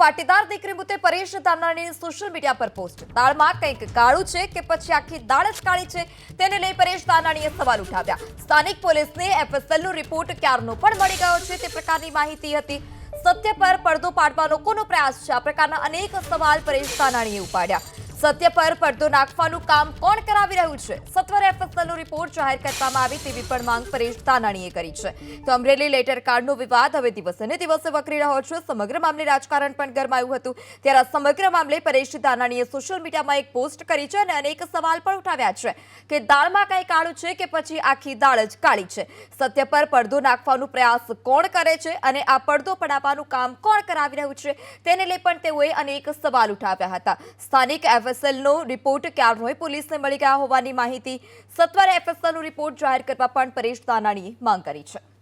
પાટીદાર દીકરી મુદ્દે પરેશ ધાનાણીની સોશિયલ મીડિયા પર પોસ્ટ દાળમાં કંઈક કાળું છે કે પછી આખી દાળ જ કાળી છે તેને લઈ પરેશ ધાનાણીએ સવાલ ઉઠાવ્યા. સ્થાનિક પોલીસને એફએસએલનો રિપોર્ટ ક્યારનો પણ મળી ગયો છે તે પ્રકારની માહિતી હતી. સત્ય પર પડદો પાડવાનો કોનો પ્રયાસ છે? આ પ્રકારના અનેક સવાલ પરેશ ધાનાણીએ ઉપાડ્યા. સત્ય પર પડદો નાખવાનું કામ કોણ કરાવી રહ્યું છે? સત્વરે એફએસએલનો રિપોર્ટ જાહેર કરવામાં આવે તેવી પણ માંગ પરેશ ધાનાણીએ કરી છે. તો અમરેલી લેટર કાર્ડનો વિવાદ હવે દિવસે ને દિવસે વકરી રહ્યો છે. સમગ્ર મામલે રાજકારણ પણ ગરમાયું હતું. ત્યારે આ સમગ્ર મામલે પરેશ ધાનાણીએ સોશિયલ મીડિયામાં એક પોસ્ટ કરી છે અને અનેક સવાલ પણ ઉઠાવ્યા છે કે દાળમાં કંઈ કાળું છે કે પછી આખી દાળ જ કાળી છે? સત્ય પર પડદો નાખવાનો પ્રયાસ કોણ કરે છે અને આ પડદો પડાવવાનું કામ કોણ કરાવી રહ્યું છે? તેને લઈ પણ તેઓએ અનેક સવાલ ઉઠાવ્યા હતા. સ્થાનિક એફએસએલ નો રિપોર્ટ ક્યારનોય પોલીસને મળી ગયા હોવાની માહિતી. સત્વરે એફએસએલનો રિપોર્ટ જાહેર કરવા પણ પરેશ દાનાણીએ માંગ કરી છે.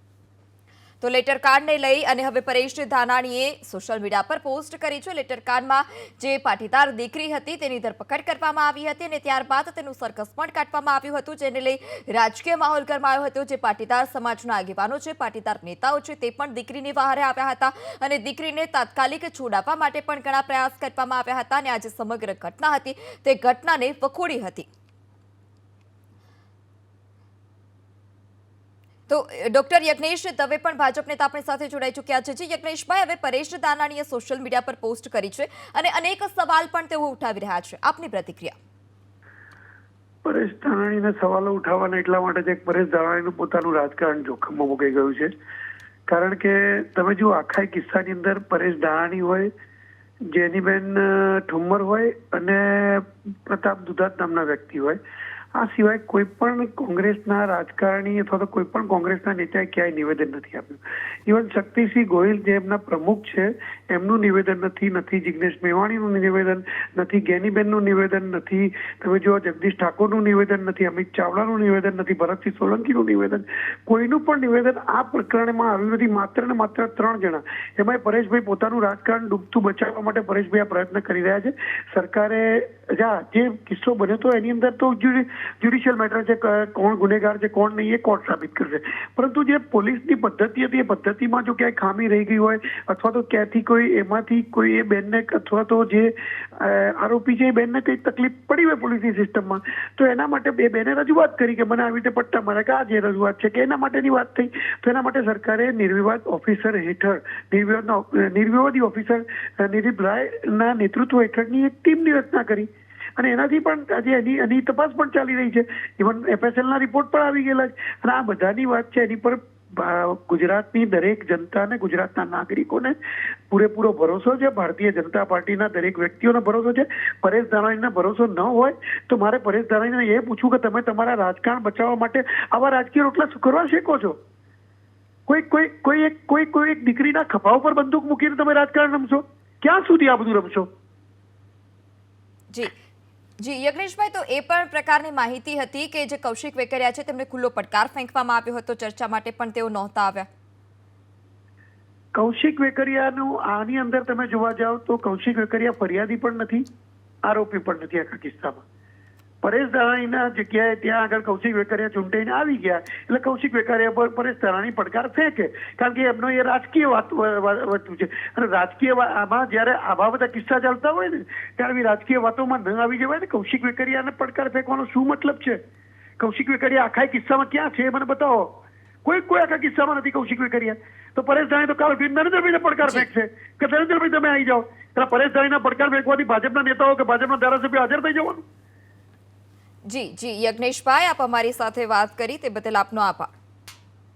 તો લેટર કાર્ડને લઈ અને હવે પરેશ ધાનાણીએ સોશિયલ મીડિયા પર પોસ્ટ કરી છે. લેટર કાર્ડમાં જે પાટીદાર દીકરી હતી તેની ધરપકડ કરવામાં આવી હતી અને ત્યારબાદ તેનું સરકસ પણ કાઢવામાં આવ્યું હતું, જેને લઈ રાજકીય માહોલ ગરમાયો હતો. જે પાટીદાર સમાજના આગેવાનો છે, પાટીદાર નેતાઓ છે, તે પણ દીકરીની બહાર આવ્યા હતા અને દીકરીને તાત્કાલિક છોડાવવા માટે પણ ઘણા પ્રયાસ કરવામાં આવ્યા હતા અને આજે સમગ્ર ઘટના હતી. તે ઘટનાને વખોડી હતી. તો ડોક્ટર યજ્ઞેશ દવે પણ ભાજપ નેતા આપણી સાથે જોડાઈ ચૂક્યા છે. યજ્ઞેશભાઈ હવે પરેશ દાનાણીએ સોશિયલ મીડિયા પર પોસ્ટ કરી છે અને અનેક સવાલ પણ તેઓ ઉઠાવી રહ્યા છે. આપની પ્રતિક્રિયા? પરેશ ધાનાણીના સવાલો ઉઠાવવાના એટલા માટે છે કે પરેશ ધાનાણીનું પોતાનું રાજકારણ જોખમમાં મુકાઈ ગયું છે. કારણ કે તમે જો આખા કિસ્સાની અંદર પરેશ ધાનાણી હોય, જેનીબેન ઠુમ્મર હોય અને પ્રતાપ દુધાત નામના વ્યક્તિ હોય આ સિવાય કોઈ પણ કોંગ્રેસના રાજકારણી અથવા તો કોઈ પણ કોંગ્રેસના નેતાએ ક્યાંય નિવેદન નથી આપ્યું. ઇવન શક્તિસિંહ ગોહિલ જે એમના પ્રમુખ છે એમનું નિવેદન નથી નથી જિજ્ઞેશ મેવાણીનું નિવેદન, નથી ગેનીબેનનું નિવેદન, નથી તમે જો જગદીશ ઠાકોરનું નિવેદન, નથી અમિત ચાવડાનું નિવેદન, નથી ભરતસિંહ સોલંકીનું નિવેદન. કોઈનું પણ નિવેદન આ પ્રકરણમાં આવ્યું નથી. માત્ર ને માત્ર ત્રણ જણા. એમાંય પરેશભાઈ પોતાનું રાજકારણ ડૂબતું બચાવવા માટે પરેશભાઈ આ પ્રયત્ન કરી રહ્યા છે. સરકારે, જા, જે કિસ્સો બન્યો તો એની અંદર તો જ્યુડિશિયલ મેટર છે કોણ ગુનેગાર છે, કોણ નહીં, એ કોર્ટ સાબિત કરશે. પરંતુ જે પોલીસની પદ્ધતિ હતી, એ પદ્ધતિમાં જો ક્યાંય ખામી રહી ગઈ હોય અથવા તો ક્યાંથી કોઈ એમાંથી કોઈ એ બેનને અથવા તો જે આરોપી છે એ બેનને કંઈક તકલીફ પડી હોય પોલીસની સિસ્ટમમાં, તો એના માટે બે બેને રજૂઆત કરી કે મને આવી રીતે પટ્ટા મારે કે આ જે રજૂઆત છે, કે એના માટેની વાત થઈ. તો એના માટે સરકારે નિર્વિવાદ ઓફિસર હેઠળ નિર્વિવાદના નિર્વિવાદી ઓફિસર નિરીપ રાયના નેતૃત્વ હેઠળની એક ટીમની રચના કરી. અને એનાથી પણ આજે એની એની તપાસ પણ ચાલી રહી છે. ઇવન એફએસએલ ના રિપોર્ટ પણ આવી ગયેલા છે. અને આ બધાની વાત છે, એની પર ગુજરાતની દરેક જનતાને ગુજરાતના નાગરિકોને પૂરેપૂરો ભરોસો છે. ભારતીય જનતા પાર્ટીના દરેક વ્યક્તિઓનો ભરોસો છે. પરેશ ધાનાણીને ભરોસો ન હોય તો મારે પરેશ ધાનાણીને એ પૂછવું કે તમે તમારા રાજકારણ બચાવવા માટે આવા રાજકીય રોટલા શું કરવા શેકો છો? કોઈ કોઈ કોઈ એક કોઈ કોઈ એક દીકરીના ખભા ઉપર બંદૂક મૂકીને તમે રાજકારણ રમશો? ક્યાં સુધી આ બધું રમશો? જી. જી, યજ્ઞેશભાઈ, તો એ પણ પ્રકારની માહિતી હતી કે જે કૌશિક વેકરિયા છે, તેમને ખુલ્લો પડકાર ફેંકવામાં આવ્યો હતો. ચર્ચા માટે પણ તેઓ નહોતા આવ્યા. કૌશિક વેકરિયાનું આની અંદર તમે જોવા જાઓ તો કૌશિક વેકરિયા ફરિયાદી પણ નથી, આરોપી પણ નથી આખા કિસ્સામાં. પરેશ ધારાણીના જગ્યાએ ત્યાં આગળ કૌશિક વેકરિયા ચૂંટાઈને આવી ગયા. એટલે કૌશિક વેકરિયા પર પરેશ ધરાણી પડકાર ફેંકે. કારણ કે એમનો એ રાજકીય વાત વસ્તુ છે. અને રાજકીય આમાં જ્યારે આવા બધા કિસ્સા ચાલતા હોય ને ત્યારે રાજકીય વાતોમાં ન આવી જવાય ને કૌશિક વેકરિયાને પડકાર ફેંકવાનો શું મતલબ છે? કૌશિક વેકરિયા આખા કિસ્સામાં ક્યાં છે એ મને બતાવો. કોઈ કોઈ આખા કિસ્સામાં નથી કૌશિક વેકરિયા. તો પરેશ ધાણી તો કાલ નરેન્દ્રભાઈને પડકાર ફેંકશે. કે નરેન્દ્રભાઈ તમે આવી જાઓ. એટલે પરેશ ધાણીના પડકાર ફેંકવાથી ભાજપના નેતાઓ કે ભાજપના ધારાસભ્ય હાજર થઈ જવાનું? જી જી યજ્ઞેશભાઈ આપ અમારી સાથે વાત કરી તે બદલ આપનો આભાર.